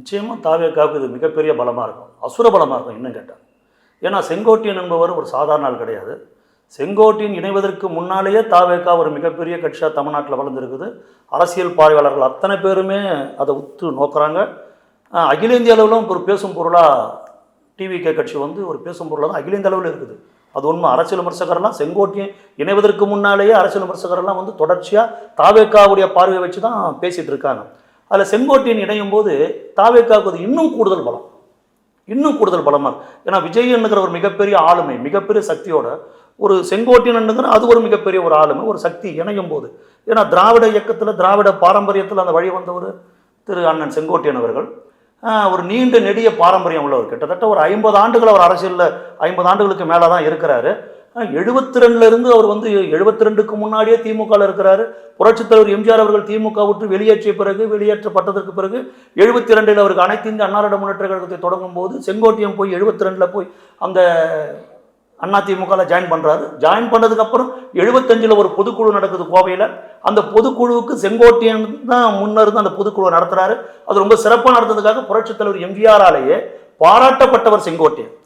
நிச்சயமாக தாவேக்காவுக்கு இது மிகப்பெரிய பலமாக இருக்கும். அசுர பலமாக இருக்கும் இன்னும் கேட்டால் ஏன்னா செங்கோட்டையன் என்பவர் ஒரு சாதாரண ஆள் கிடையாது. செங்கோட்டையன் இணைவதற்கு முன்னாலேயே தாவேக்கா ஒரு மிகப்பெரிய கட்சியாக தமிழ்நாட்டில் வளர்ந்துருக்குது. அரசியல் பார்வையாளர்கள் அத்தனை பேருமே அதை உத்து நோக்குறாங்க. அகில இந்திய அளவிலும் ஒரு பேசும் பொருளாக டிவிகே கட்சி வந்து ஒரு பேசும் பொருளாக தான் அகில இந்திய அளவில் இருக்குது. அது உண்மை. அரசியல் விமர்சகர்லாம் செங்கோட்டையன் இணைவதற்கு முன்னாலேயே அரசியல் விமர்சகர்லாம் வந்து தொடர்ச்சியாக தாவேக்காவுடைய பார்வையை வச்சு தான் பேசிகிட்டு இருக்காங்க. அதில் செங்கோட்டையன் இணையும் போது தாவேக்காவுக்கு அது இன்னும் கூடுதல் பலம். இன்னும் கூடுதல் பலமாக இருக்கும் ஏன்னா விஜய் ஒரு மிகப்பெரிய ஆளுமை மிகப்பெரிய சக்தியோட ஒரு செங்கோட்டையன் அது ஒரு மிகப்பெரிய ஒரு ஆளுமை ஒரு சக்தி இணையும் போது. ஏன்னா திராவிட இயக்கத்தில் திராவிட பாரம்பரியத்தில் அந்த வழி வந்தவர் திரு அண்ணன் செங்கோட்டையன் அவர்கள். ஒரு நீண்ட நெடிய பாரம்பரியம் உள்ளவர். கிட்டத்தட்ட ஒரு ஐம்பது ஆண்டுகள் அவர் அரசியலில் ஐம்பது ஆண்டுகளுக்கு மேலே தான் இருக்கிறாரு. எழுபத்தி ரெண்டுலேருந்து அவர் வந்து எழுபத்தி ரெண்டுக்கு முன்னாடியே திமுகவில் இருக்கிறாரு. புரட்சித் தலைவர் எம்ஜிஆர் அவர்கள் திமுக விட்டு வெளியேற்றிய பிறகு வெளியேற்றப்பட்டதற்கு பிறகு எழுபத்தி ரெண்டில் அவருக்கு அனைத்து இந்திய அன்னாரிட முன்னேற்ற கழகத்தை தொடங்கும் போது செங்கோட்டையன் போய் எழுபத்தி ரெண்டில் போய் அந்த அண்ணா திமுகவில் ஜாயின் பண்ணுறாரு ஜாயின் பண்ணதுக்கப்புறம் எழுபத்தஞ்சில் ஒரு பொதுக்குழு நடக்குது கோவையில். அந்த பொதுக்குழுவுக்கு செங்கோட்டையன் தான் முன்னிருந்து அந்த பொதுக்குழுவை நடத்துகிறாரு அது ரொம்ப சிறப்பாக நடந்ததுக்காக புரட்சித் தலைவர் எம்ஜிஆராலேயே பாராட்டப்பட்டவர் செங்கோட்டையன்.